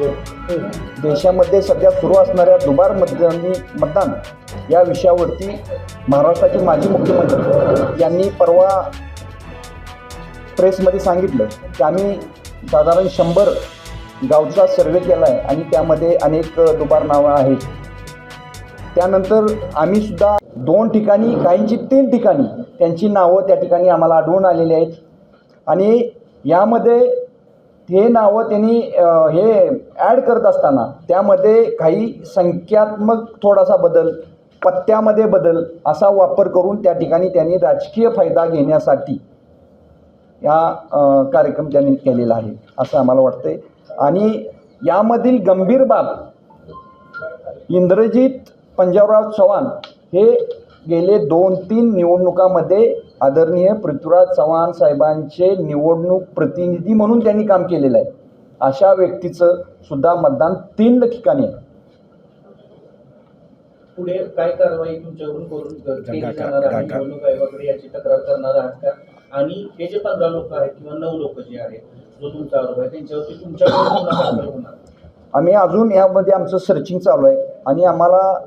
देशामध्ये सध्या सुरू असणाऱ्या दुबार मतदानी मतदान या विषयावरती महाराष्ट्राचे माजी मुख्यमंत्री यांनी परवा प्रेसमध्ये सांगितलं की आम्ही साधारण शंभर गावचा सर्वे केला आहे आणि त्यामध्ये अनेक दुबार नावं आहेत. त्यानंतर आम्ही सुद्धा दोन ठिकाणी काहींची तीन ठिकाणी त्यांची नावं त्या ठिकाणी आम्हाला आढळून आलेली आहेत. आणि यामध्ये हे नावं त्यांनी हे ॲड करत असताना त्यामध्ये काही संख्यात्मक थोडासा बदल पत्त्यामध्ये बदल असा वापर करून त्या ठिकाणी त्यांनी राजकीय फायदा घेण्यासाठी या कार्यक्रम त्यांनी केलेला आहे असं आम्हाला वाटतंय. आणि यामधील गंभीर बाब इंद्रजित पंजाबराव चव्हाण हे गेले दोन तीन निवडणुकामध्ये आदरणीय पृथ्वीराज चव्हाण साहेबांचे निवडणूक प्रतिनिधी म्हणून त्यांनी काम केलेलं आहे. अशा व्यक्तीचं सुद्धा मतदान तीन ठिकाणी आहे. पुढे काय कारवाई तुमच्याकडून करून केली जाणार आहे? का- निवडणूक आयोगाकडे याची तक्रार करणार आहात का? आणि हे जे पंधरा लोक आहेत किंवा नऊ लोक जे आहेत जो तुमचा आरोप आहे त्यांच्यावरती तुमच्याकडून होणार. आम्ही अजून यामध्ये आमचं सर्चिंग चालू आहे. आणि आम्हाला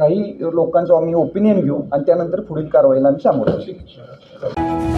काही लोकांचं आम्ही ओपिनियन घेऊ आणि त्यानंतर पुढील कारवाईला आम्ही सामोरं